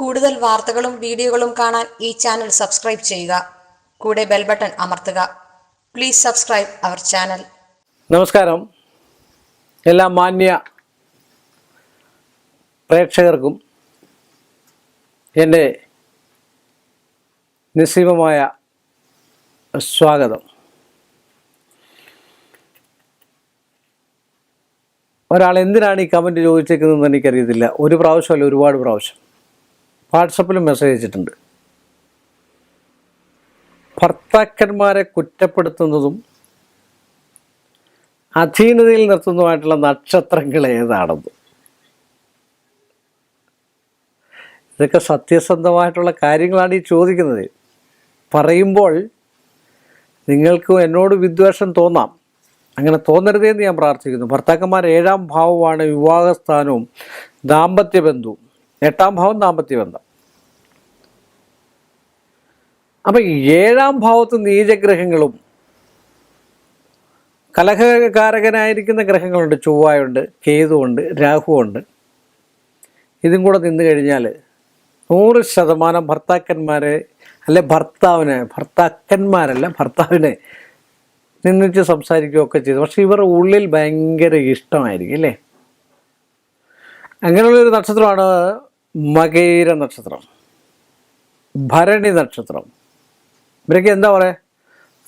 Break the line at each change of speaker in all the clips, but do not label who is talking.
കൂടുതൽ വാർത്തകളും വീഡിയോകളും കാണാൻ ഈ ചാനൽ സബ്സ്ക്രൈബ് ചെയ്യുക. കൂടെ ബെൽ ബട്ടൺ അമർത്തുക. പ്ലീസ് സബ്സ്ക്രൈബ് അവർ ചാനൽ
നമസ്കാരം. എല്ലാ മാന്യ പ്രേക്ഷകർക്കും എന്റെ നിസ്സീമമായ സ്വാഗതം. ഒരാൾ എന്തിനാണ് ഈ കമന്റ് ചോദിച്ചേക്കുന്നതെന്ന് എനിക്കറിയത്തില്ല. ഒരു പ്രാവശ്യമല്ല ഒരുപാട് പ്രാവശ്യം. വാട്സപ്പിലും മെസ്സേജ് അയച്ചിട്ടുണ്ട്. ഭർത്താക്കന്മാരെ കുറ്റപ്പെടുത്തുന്നതും അധീനതയിൽ നിർത്തുന്നതുമായിട്ടുള്ള നക്ഷത്രങ്ങൾ ഏതാണെന്ന്. ഇതൊക്കെ സത്യസന്ധമായിട്ടുള്ള കാര്യങ്ങളാണ് ഈ ചോദിക്കുന്നത്. പറയുമ്പോൾ നിങ്ങൾക്ക് എന്നോട് വിദ്വേഷം തോന്നാം. അങ്ങനെ തോന്നരുതേ എന്ന് ഞാൻ പ്രാർത്ഥിക്കുന്നു. ഭർത്താക്കന്മാർ ഏഴാം ഭാവമാണ് വിവാഹസ്ഥാനവും ദാമ്പത്യ ബന്ധവും എട്ടാം ഭാവം ദാമ്പത്യ ബന്ധം. അപ്പൊ ഏഴാം ഭാവത്ത് നീചഗ്രഹങ്ങളും കലഹകാരകനായിരിക്കുന്ന ഗ്രഹങ്ങളുണ്ട്. ചൊവ്വായുണ്ട് കേതുവുണ്ട് രാഹുവുണ്ട്. ഇതും കൂടെ നിന്ന് കഴിഞ്ഞാൽ നൂറ് ശതമാനം ഭർത്താക്കന്മാരെ അല്ലെ ഭർത്താവിനെ ഭർത്താക്കന്മാരല്ല ഭർത്താവിനെ നിന്നിച്ച് സംസാരിക്കുകയൊക്കെ ചെയ്തു. പക്ഷെ ഇവരുടെ ഉള്ളിൽ ഭയങ്കര ഇഷ്ടമായിരിക്കും അല്ലേ? അങ്ങനെയുള്ളൊരു നക്ഷത്രമാണ് മകൈര നക്ഷത്രം ഭരണി നക്ഷത്രം. ഇവരൊക്കെ എന്താ പറയുക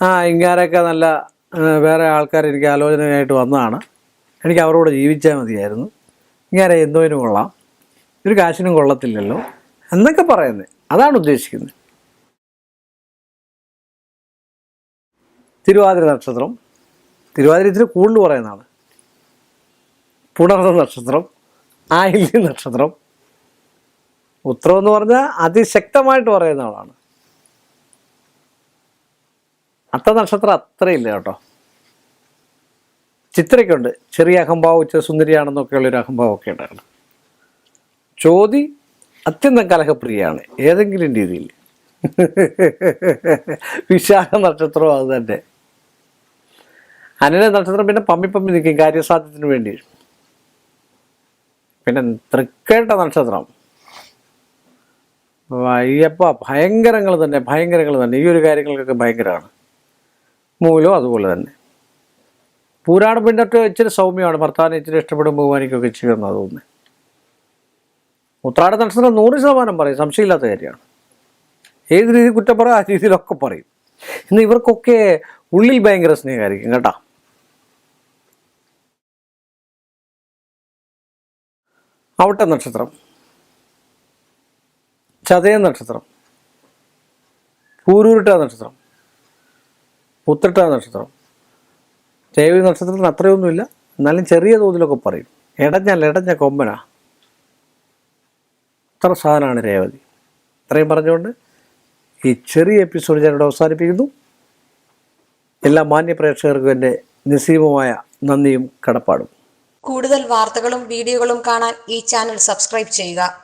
ആ ഇങ്ങാരൊക്കെ നല്ല വേറെ ആൾക്കാർ എനിക്ക് ആലോചനയായിട്ട് വന്നതാണ്. എനിക്ക് അവരോട് ജീവിച്ചാൽ മതിയായിരുന്നു. ഇങ്ങനെ എന്തോനും കൊള്ളാം. ഒരു കാശിനും കൊള്ളത്തില്ലല്ലോ എന്നൊക്കെ പറയുന്നത് അതാണ് ഉദ്ദേശിക്കുന്നത്. തിരുവാതിര നക്ഷത്രം. തിരുവാതിര ഇത്തിരി കൂടുതൽ പറയുന്നതാണ്. പുണർന്ന നക്ഷത്രം. ആയില്യ നക്ഷത്രം. ഉത്തരം എന്ന് പറഞ്ഞാൽ അതിശക്തമായിട്ട് പറയുന്ന ആളാണ്. അത്ത നക്ഷത്രം അത്രയില്ല കേട്ടോ. ചിത്രയ്ക്കുണ്ട്. ചെറിയ അഹംഭാവം ഉച്ച സുന്ദരിയാണെന്നൊക്കെയുള്ള ഒരു അഹംഭാവമൊക്കെ ഉണ്ടായിരുന്നു. ചോതി അത്യന്തം കലഹപ്രിയാണ് ഏതെങ്കിലും രീതിയിൽ. വിശാഖ നക്ഷത്രവും അത് തന്നെ. അനില നക്ഷത്രം പിന്നെ പമ്മി പമ്മി നിൽക്കും കാര്യസാധ്യത്തിന് വേണ്ടി. പിന്നെ തൃക്കേട്ട നക്ഷത്രം. അയ്യപ്പ ഭയങ്കരങ്ങൾ തന്നെ ഭയങ്കരങ്ങൾ തന്നെ. ഈ ഒരു കാര്യങ്ങൾക്കൊക്കെ ഭയങ്കരമാണ് മൂലം അതുപോലെ തന്നെ. പൂരാടം പിന്നൊക്കെ ഇച്ചിരി സൗമ്യമാണ്. ഭർത്താവിനെ ഇച്ചിരി ഇഷ്ടപ്പെടും ബഹുമാനിക്കുകയൊക്കെ ചെയ്യുമെന്നാണ് അതൊന്ന്. ഉത്രാട നക്ഷത്രം നൂറ് ശതമാനം പറയും. സംശയമില്ലാത്ത കാര്യമാണ്. ഏത് രീതി കുറ്റം പറയും ആ രീതിയിലൊക്കെ പറയും. ഇന്ന് ഇവർക്കൊക്കെ ഉള്ളിൽ ഭയങ്കര സ്നേഹമായിരിക്കും കേട്ടോ. അവട്ട നക്ഷത്രം. ചതയ നക്ഷത്രം. പൂരൂരിട്ട നക്ഷത്രം. പുത്തിട്ട നക്ഷത്രം. ദേവി നക്ഷത്രത്തിന് അത്രയൊന്നുമില്ല. എന്നാലും ചെറിയ തോതിലൊക്കെ പറയും. ഇടഞ്ഞല്ല ഇടഞ്ഞ കൊമ്പനാ. അത്ര സാധനമാണ് രേവതി. ഇത്രയും പറഞ്ഞുകൊണ്ട് ഈ ചെറിയ എപ്പിസോഡ് ഞാനിവിടെ അവസാനിപ്പിക്കുന്നു. എല്ലാ മാന്യ പ്രേക്ഷകർക്കും എന്റെ നിസീമമായ നന്ദിയും കടപ്പാടും.
കൂടുതൽ വാർത്തകളും വീഡിയോകളും കാണാൻ ഈ ചാനൽ സബ്സ്ക്രൈബ് ചെയ്യുക.